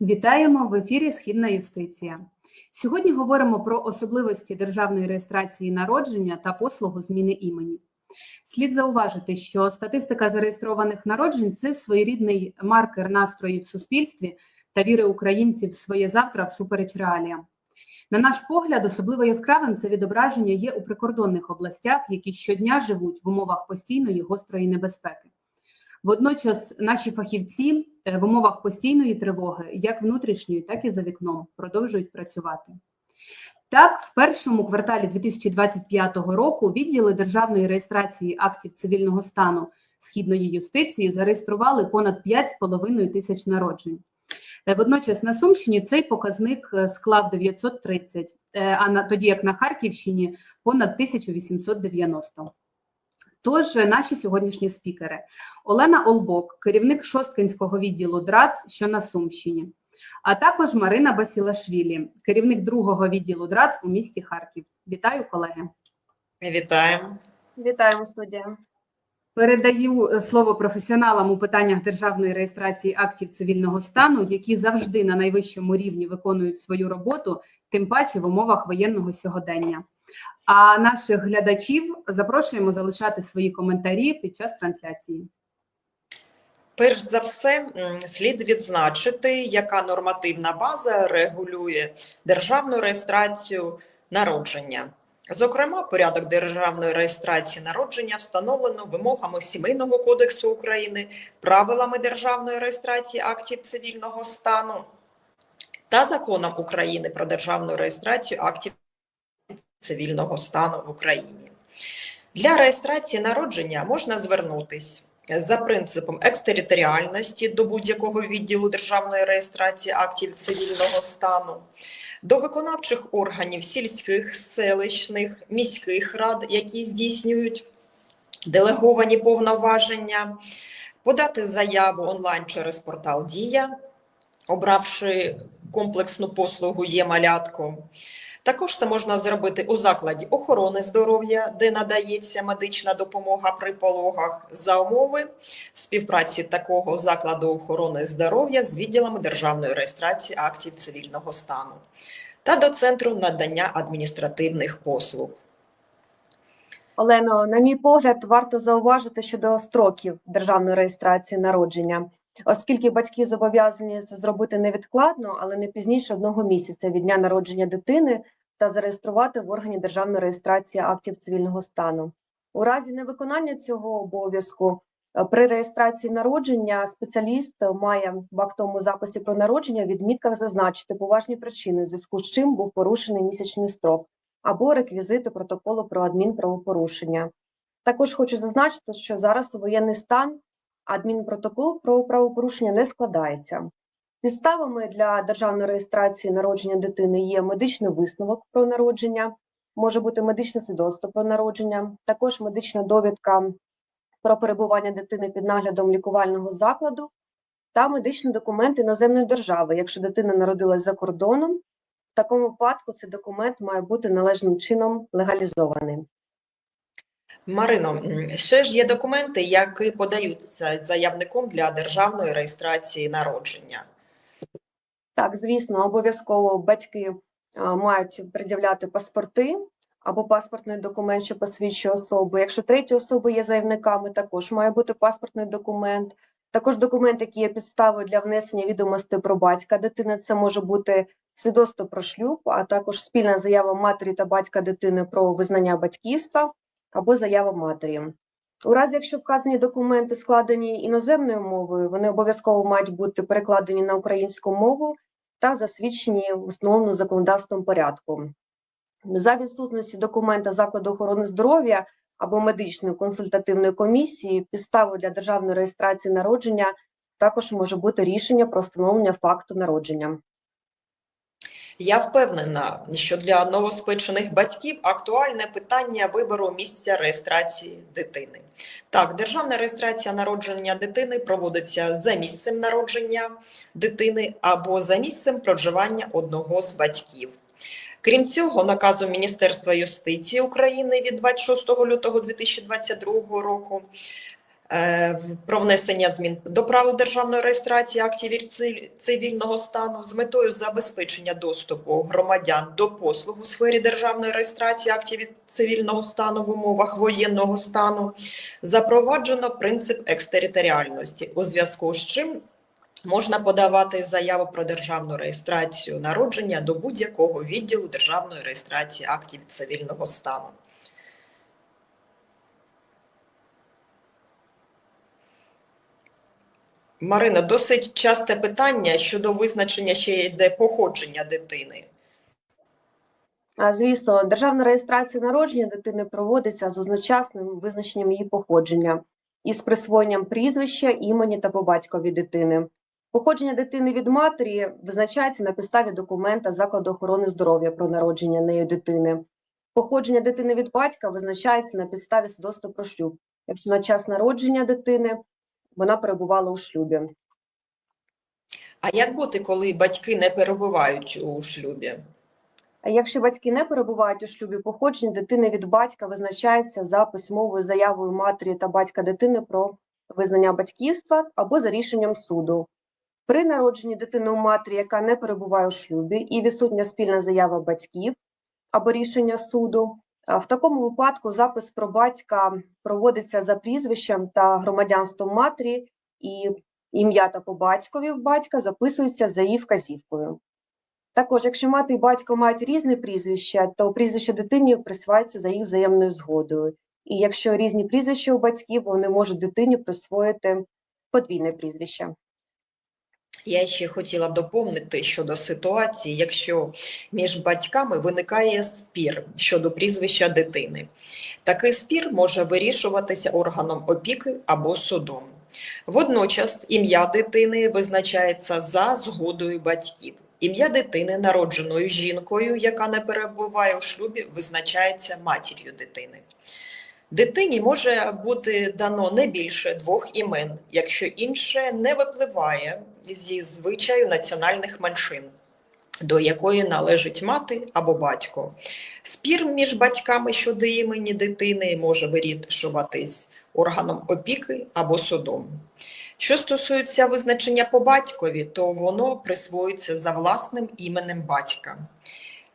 Вітаємо в ефірі Східна юстиція. Сьогодні говоримо про особливості державної реєстрації народження та послугу зміни імені. Слід зауважити, що статистика зареєстрованих народжень це своєрідний маркер настроїв в суспільстві та віри українців в своє завтра всупереч реаліям. На наш погляд, особливо яскравим це відображення є у прикордонних областях, які щодня живуть в умовах постійної гострої небезпеки. Водночас наші фахівці е, в умовах постійної тривоги, як внутрішньої, так і за вікном, продовжують працювати. Так, в першому кварталі 2025 року відділи державної реєстрації актів цивільного стану східної юстиції зареєстрували понад 5,5 тисяч народжень. Е, Водночас на Сумщині цей показник е, склав 930, е, а на тоді як на Харківщині понад 1890. Тож наші сьогоднішні спікери Олена Олбок, керівник Шосткинського відділу ДРАЦ, що на Сумщині, а також Марина Басілашвілі, керівник другого відділу ДРАЦ у місті Харків. Вітаю, колеги. Вітаємо. Вітаємо студія. Передаю е, слово професіоналам у питаннях державної реєстрації актів цивільного стану, які завжди на найвищому рівні виконують свою роботу, тим паче в умовах воєнного сьогодення. А наших глядачів запрошуємо залишати свої коментарі під час трансляції. Перш за все, слід відзначити, яка нормативна база регулює державну реєстрацію народження. Зокрема, порядок державної реєстрації народження встановлено вимогами Сімейного кодексу України, правилами державної реєстрації актів цивільного стану та законом України про державну реєстрацію актів цивільного стану в Україні. Для реєстрації народження можна звернутись за принципом екстериторіальності до будь-якого відділу державної реєстрації актів цивільного стану, до виконавчих органів сільських, селищних, міських рад, які здійснюють делеговані повноваження, подати заяву онлайн через портал Дія, обравши комплексну послугу Є-малятко. Також це можна зробити у закладі охорони здоров'я, де надається медична допомога при пологах за умови співпраці такого закладу охорони здоров'я з відділами державної реєстрації актів цивільного стану та до центру надання адміністративних послуг. Олено, на мій погляд, варто зауважити щодо строків державної реєстрації народження, оскільки батьки зобов'язані це зробити невідкладно, але не пізніше одного місяця від дня народження дитини та зареєструвати в органі державної реєстрації актів цивільного стану. У разі невиконання цього обов'язку е, при реєстрації народження спеціаліст має в актовому записі про народження в відмітках зазначити поважні причини, в зв'язку з чим був порушений місячний строк або реквізити протоколу про адмінправопорушення. Також хочу зазначити, що зараз воєнний стан адмінпротокол про правопорушення не складається. Підставами для державної реєстрації народження дитини є медичний висновок про народження, може бути медичне свідоцтво про народження, також медична довідка про перебування дитини під наглядом лікувального закладу та медичний документ іноземної держави, якщо дитина народилась за кордоном. В такому випадку цей документ має бути належним чином легалізований. Марино, ще ж є документи, які подаються заявником для державної реєстрації народження. Так, звісно, обов'язково батьки мають пред'являти паспорти або паспортний документ, що посвідчує особу. Якщо треті особи є заявниками, також має бути паспортний документ. Також документ, який є підставою для внесення відомостей про батька дитини. Це може бути свідоцтво про шлюб, а також спільна заява матері та батька дитини про визнання батьківства або заява матері. У разі, якщо вказані документи складені іноземною мовою, вони обов'язково мають бути перекладені на українську мову та засвідчені в основному законодавством порядку. За відсутності документа закладу охорони здоров'я або медичної консультативної комісії, підставою для державної реєстрації народження також може бути рішення про встановлення факту народження. Я впевнена, що для новоспечених батьків актуальне питання вибору місця реєстрації дитини. Так, державна реєстрація народження дитини проводиться за місцем народження дитини або за місцем проживання одного з батьків. Крім цього, наказом Міністерства юстиції України від 26 лютого 2022 року про внесення змін до правил державної реєстрації актів цивільного стану з метою забезпечення доступу громадян до послуг у сфері державної реєстрації актів цивільного стану в умовах воєнного стану запроваджено принцип екстериторіальності, у зв'язку з чим можна подавати заяву про державну реєстрацію народження до будь-якого відділу державної реєстрації актів цивільного стану. Марина, досить часте питання щодо визначення ще йде походження дитини. Звісно, державна реєстрація народження дитини проводиться з одночасним визначенням її походження із присвоєнням прізвища, імені та по батькові дитини. Походження дитини від матері визначається на підставі документа закладу охорони здоров'я про народження нею дитини. Походження дитини від батька визначається на підставі свідоцтва про шлюб, якщо на час народження дитини вона перебувала у шлюбі. А як бути, коли батьки не перебувають у шлюбі? А якщо батьки не перебувають у шлюбі, походження дитини від батька визначається за письмовою заявою матері та батька дитини про визнання батьківства або за рішенням суду. При народженні дитини у матері, яка не перебуває у шлюбі, і відсутня спільна заява батьків або рішення суду. А В такому випадку запис про батька проводиться за прізвищем та громадянством матері, і ім'я та по батькові батька записуються за її вказівкою. Також, якщо мати і батько мають різне прізвище, то прізвище дитині присвається за їх взаємною згодою. І якщо різні прізвища у батьків, вони можуть дитині присвоїти подвійне прізвище. Я ще хотіла доповнити щодо ситуації, якщо між батьками виникає спір щодо прізвища дитини. Такий спір може вирішуватися органом опіки або судом. Водночас ім'я дитини визначається за згодою батьків. Ім'я дитини, народженої жінкою, яка не перебуває у шлюбі, визначається матір'ю дитини. Дитині може бути дано не більше двох імен, якщо інше не випливає зі звичаю національних меншин, до якої належить мати або батько. Спір між батьками щодо імені дитини може вирішуватись органом опіки або судом. Що стосується визначення по батькові, то воно присвоюється за власним іменем батька.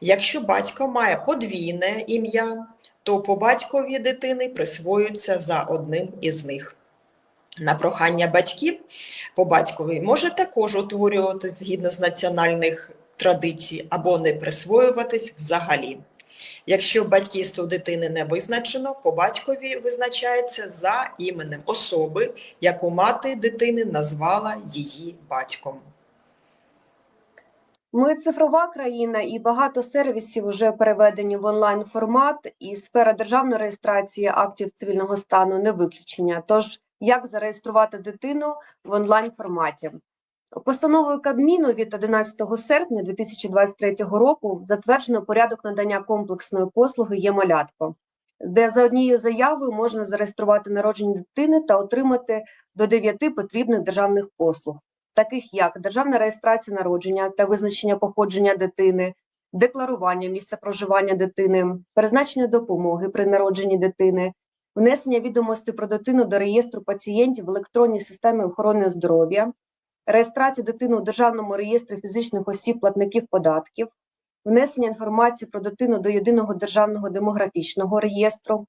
Якщо батько має подвійне ім'я, то по батькові дитини присвоюються за одним із них. На прохання батьків по батькові може також утворюватись згідно з національних традицій або не присвоюватись взагалі. Якщо батьківство дитини не визначено, по батькові визначається за іменем особи, яку мати дитини назвала її батьком. Ми цифрова країна, і багато сервісів вже переведені в онлайн формат, і сфера державної реєстрації актів цивільного стану не виключення. Тож, як зареєструвати дитину в онлайн форматі? Постановою Кабміну від 11 серпня 2023 року затверджено порядок надання комплексної послуги «Є-малятко», де за однією заявою можна зареєструвати народження дитини та отримати до 9 потрібних державних послуг таких як державна реєстрація народження та визначення походження дитини, декларування місця проживання дитини, призначення допомоги при народженні дитини, внесення відомостей про дитину до реєстру пацієнтів в електронній системі охорони здоров'я, реєстрація дитини у державному реєстрі фізичних осіб платників податків, внесення інформації про дитину до єдиного державного демографічного реєстру,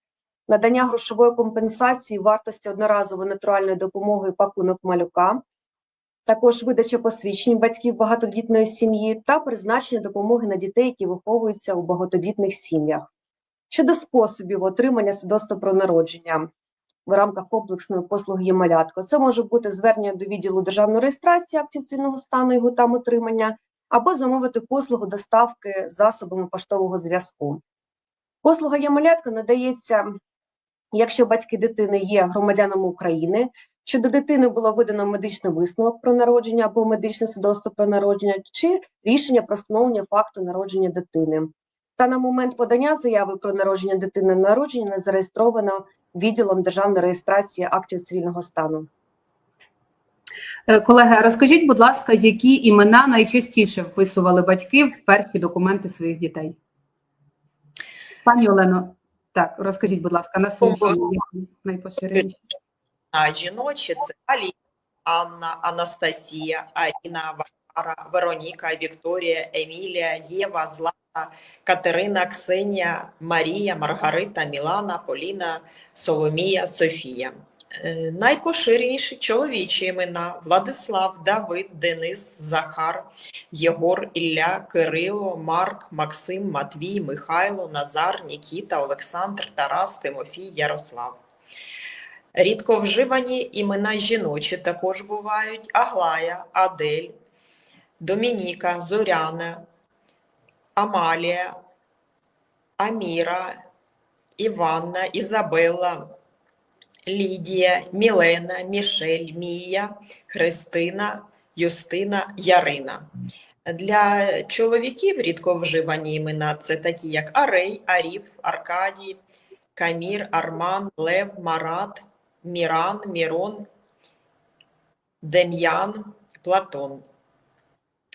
надання грошової компенсації вартості одноразової натуральної допомоги пакунок малюка, також видача посвідчень батьків багатодітної сім'ї та призначення допомоги на дітей, які виховуються у багатодітних сім'ях. Щодо способів отримання свідоцтва про народження в рамках комплексної послуги «Є-малятко», це може бути звернення до відділу державної реєстрації актів цивільного стану його там отримання, або замовити послугу доставки засобами поштового зв'язку. Послуга «Є-малятко» надається, якщо батьки дитини є громадянами України, що до дитини було видано медичний висновок про народження або медичне свідоцтво про народження, чи рішення про встановлення факту народження дитини. Та на момент подання заяви про народження дитини народження не зареєстровано відділом державної реєстрації актів цивільного стану. Е, Колеги, розкажіть, будь ласка, які імена найчастіше вписували батьки в перші документи своїх дітей? Пані Олено, так, розкажіть, будь ласка, на найпоширеніші? жіночі це Аліна, Анна, Анастасія, Аріна, Варвара, Вероніка, Вікторія, Емілія, Єва, Злата, Катерина, Ксенія, Марія, Маргарита, Мілана, Поліна, Соломія, Софія. Е, Найпоширеніші чоловічі імена Владислав, Давид, Денис, Захар, Єгор, Ілля, Кирило, Марк, Максим, Матвій, Михайло, Назар, Нікіта, Олександр, Тарас, Тимофій, Ярослав. Рідко вживані імена жіночі також бувають Аглая, Адель, Домініка, Зоряна, Амалія, Аміра, Іванна, Ізабелла, Лідія, Мілена, Мішель, Мія, Христина, Юстина, Ярина. Для чоловіків рідко вживані імена це такі, як Арей, Аріф, Аркадій, Камір, Арман, Лев, Марат, Міран, Мірон, Дем'ян, Платон,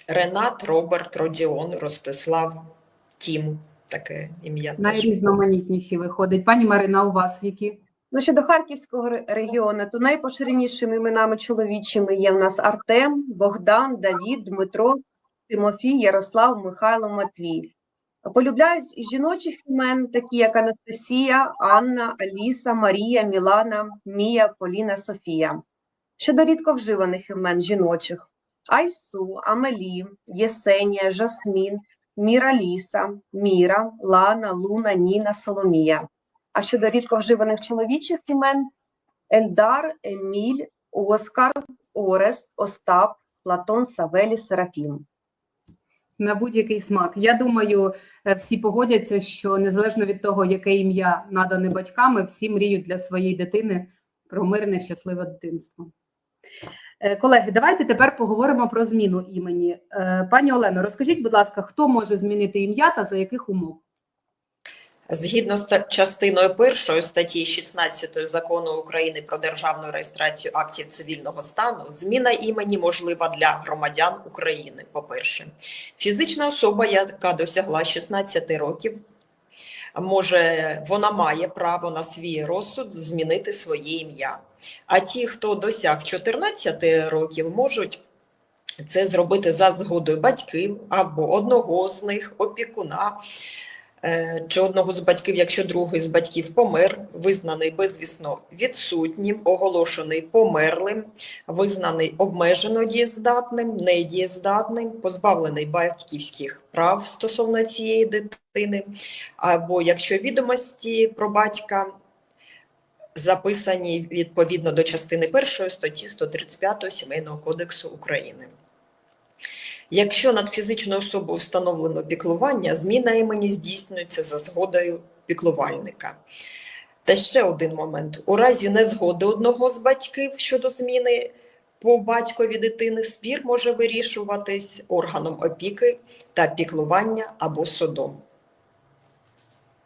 Ренат, Роберт, Родіон, Ростислав, Тім. Таке ім'я. Найрізноманітніші виходить. Пані Марина, у вас які? Ну, щодо Харківського регіону, то найпоширенішими іменами чоловічими є в нас Артем, Богдан, Давід, Дмитро, Тимофій, Ярослав, Михайло, Матвій. Полюбляють із жіночих імен, такі як Анастасія, Анна, Аліса, Марія, Мілана, Мія, Поліна, Софія. Щодо рідко вживаних імен жіночих Айсу, Амелі, Єсенія, Жасмін, Міраліса, Міра, Лана, Луна, Ніна, Соломія. А щодо рідко вживаних чоловічих імен Ельдар, Еміль, Оскар, Орест, Остап, Платон, Савелі, Серафім. На будь-який смак. Я думаю, е, всі погодяться, що незалежно від того, яке ім'я надане батьками, всі мріють для своєї дитини про мирне, щасливе дитинство. Е, Колеги, давайте тепер поговоримо про зміну імені. Е, Пані Олено, розкажіть, будь ласка, хто може змінити ім'я та за яких умов? Згідно з частиною першої статті 16 закону України про державну реєстрацію актів цивільного стану, зміна імені можлива для громадян України. По-перше, фізична особа, яка досягла 16 років, може вона має право на свій розсуд змінити своє ім'я. А ті, хто досяг 14 років, можуть це зробити за згодою батьків або одного з них, опікуна чи одного з батьків, якщо другий з батьків помер, визнаний безвісно відсутнім, оголошений померлим, визнаний обмежено дієздатним, недієздатним, позбавлений батьківських прав стосовно цієї дитини, або якщо відомості про батька записані відповідно до частини 1 статті 135 Сімейного кодексу України. Якщо над фізичною особою встановлено піклування, зміна імені здійснюється за згодою піклувальника. Та ще один момент: у разі незгоди одного з батьків щодо зміни по батькові дитини, спір може вирішуватись органом опіки та піклування або судом.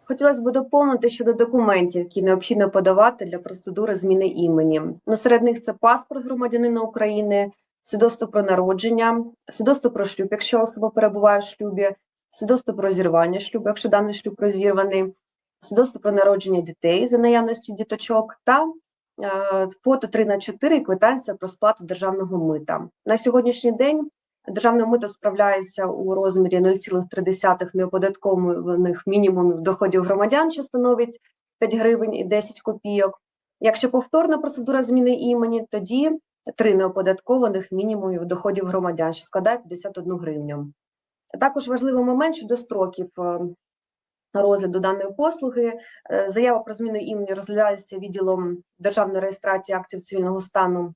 Хотілося б доповнити щодо документів, які необхідно подавати для процедури зміни імені. Ну, серед них це паспорт громадянина України, свідоцтво про народження, свідоцтво про шлюб, якщо особа перебуває в шлюбі, свідоцтво про зірвання шлюбу, якщо даний шлюб розірваний, свідоцтво про народження дітей за наявності діточок та е, фото 3 на 4 і квитанція про сплату державного мита. На сьогоднішній день Державне мито справляється у розмірі 0,3 неоподаткованих мінімумів доходів громадян, що становить 5 гривень і 10 копійок. Якщо повторна процедура зміни імені, тоді 3 неоподаткованих мінімумів доходів громадян, що складає 51 гривню. Також важливий момент щодо строків е, розгляду даної послуги. Е, Заява про зміну імені розглядається відділом державної реєстрації актів цивільного стану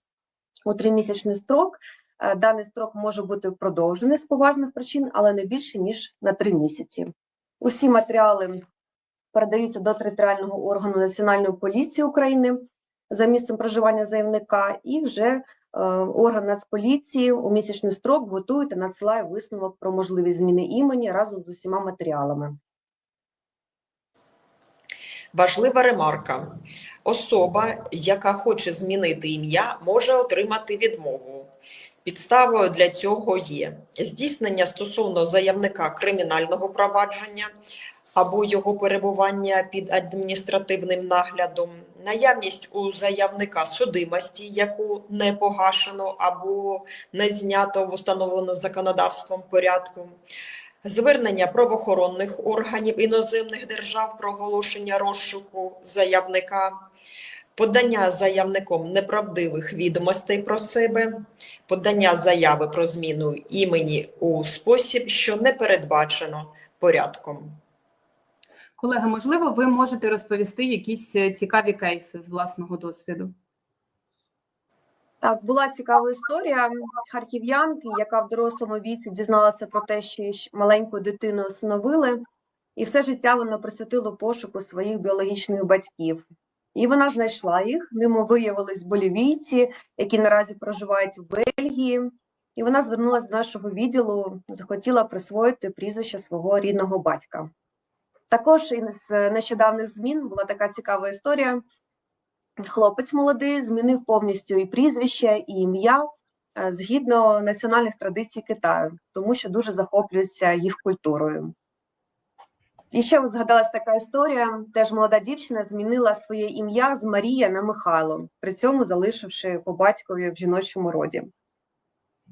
у тримісячний строк. Е, Даний строк може бути продовжений з поважних причин, але не більше ніж на три місяці. Усі матеріали передаються до територіального органу Національної поліції України за місцем проживання заявника, і вже е, орган Нацполіції у місячний строк готує та надсилає висновок про можливість зміни імені разом з усіма матеріалами. Важлива ремарка: особа, яка хоче змінити ім'я, може отримати відмову. Підставою для цього є здійснення стосовно заявника кримінального провадження або його перебування під адміністративним наглядом, наявність у заявника судимості, яку не погашено або не знято в установленому законодавством порядку, звернення правоохоронних органів іноземних держав про оголошення розшуку заявника, подання заявником неправдивих відомостей про себе, подання заяви про зміну імені у спосіб, що не передбачено порядком. Колеги, можливо, ви можете розповісти якісь е, цікаві кейси з власного досвіду? Так, була цікава історія харків'янки, яка в дорослому віці дізналася про те, що її маленьку дитину усиновили, і все життя вона присвятила пошуку своїх біологічних батьків. І вона знайшла їх. Ними виявились болівійці, які наразі проживають в Бельгії. І вона звернулася до нашого відділу, захотіла присвоїти прізвище свого рідного батька. Також із нещодавних змін була така цікава історія. Хлопець молодий змінив повністю і прізвище, і ім'я е, згідно національних традицій Китаю, тому що дуже захоплюється їх культурою. І ще згадалась така історія: теж молода дівчина змінила своє ім'я з Марія на Михайло, при цьому залишивши по батькові в жіночому роді.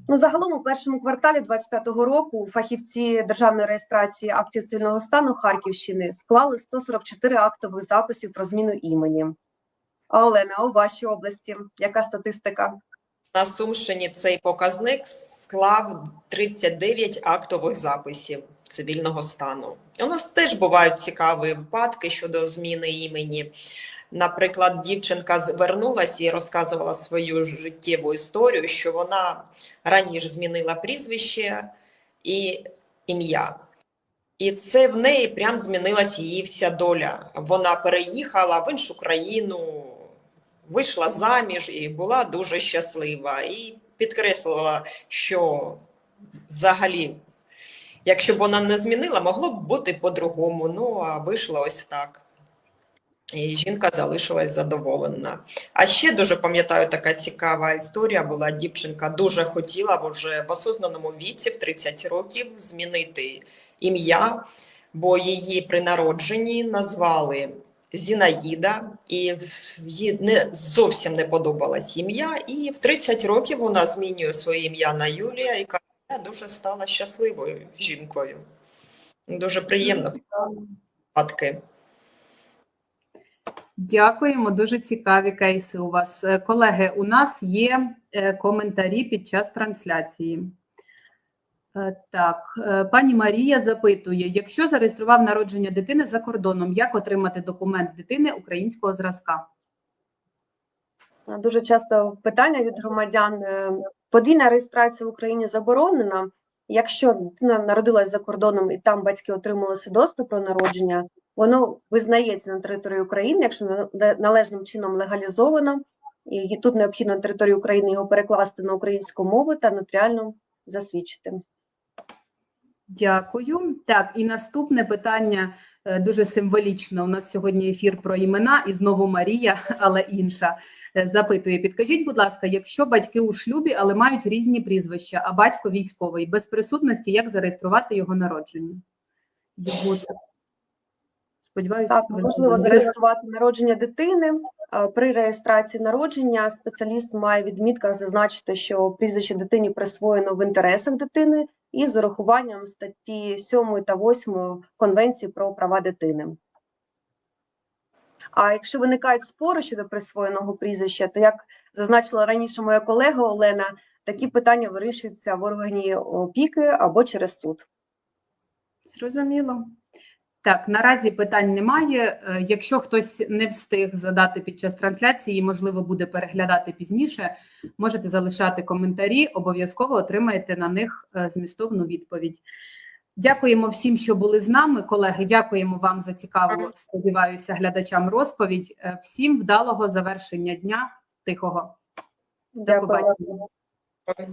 Ну, загалом у першому кварталі 25-го року фахівці державної реєстрації актів цивільного стану Харківщини склали 144 актових записів про зміну імені. Олена, у вашій області яка статистика? На Сумщині цей показник склав 39 актових записів цивільного стану. У нас теж бувають цікаві випадки щодо зміни імені. Наприклад, дівчинка звернулася і розказувала свою життєву історію, що вона раніше змінила прізвище і ім'я. І це в неї прям змінилася її вся доля. Вона переїхала в іншу країну, вийшла заміж і була дуже щаслива. І підкреслила, що взагалі, якщо б вона не змінила, могло б бути по-другому. Ну, а вийшло ось так. І жінка залишилась задоволена. А ще дуже пам'ятаю, така цікава історія була. Дівчинка дуже хотіла вже в осознаному віці, в 30 років, змінити ім'я, бо її при народженні назвали Зінаїда, і їй не зовсім не подобалось ім'я. І в 30 років вона змінює своє ім'я на Юлія і каже, я дуже стала щасливою жінкою. Дуже приємно випадки. Дякуємо, дуже цікаві кейси у вас. Е, Колеги, у нас є е, коментарі під час трансляції. Е, Так, пані Марія запитує: якщо зареєстрував народження дитини за кордоном, як отримати документ дитини українського зразка? Дуже часто питання від громадян. Подвійна реєстрація в Україні заборонена. Якщо дитина народилась за кордоном і там батьки отримали свідоцтво про народження, воно визнається на території України, якщо на- на- належним чином легалізовано, і тут необхідно на території України його перекласти на українську мову та нотаріально засвідчити. Дякую. Так, і наступне питання е, дуже символічно. У нас сьогодні ефір про імена, і знову Марія, але інша, е, запитує: підкажіть, будь ласка, якщо батьки у шлюбі, але мають різні прізвища, а батько військовий, без присутності, як зареєструвати його народження? Його Сподіваюся, Так, можливо зареєструвати народження дитини. Е, При реєстрації народження спеціаліст має відмітках зазначити, що прізвище дитині присвоєно в інтересах дитини і з урахуванням статті 7 та 8 Конвенції про права дитини. А якщо виникають спори щодо присвоєного прізвища, то як зазначила раніше моя колега Олена, такі питання вирішуються в органі опіки або через суд. Зрозуміло. Так, наразі питань немає. Е, Якщо хтось не встиг задати під час трансляції, можливо, буде переглядати пізніше, можете залишати коментарі, обов'язково отримаєте на них е, змістовну відповідь. Дякуємо всім, що були з нами. Колеги, дякуємо вам за цікаву, сподіваюся, глядачам розповідь. Е, Всім вдалого завершення дня тихого. Дякую. побачення.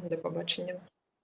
До побачення.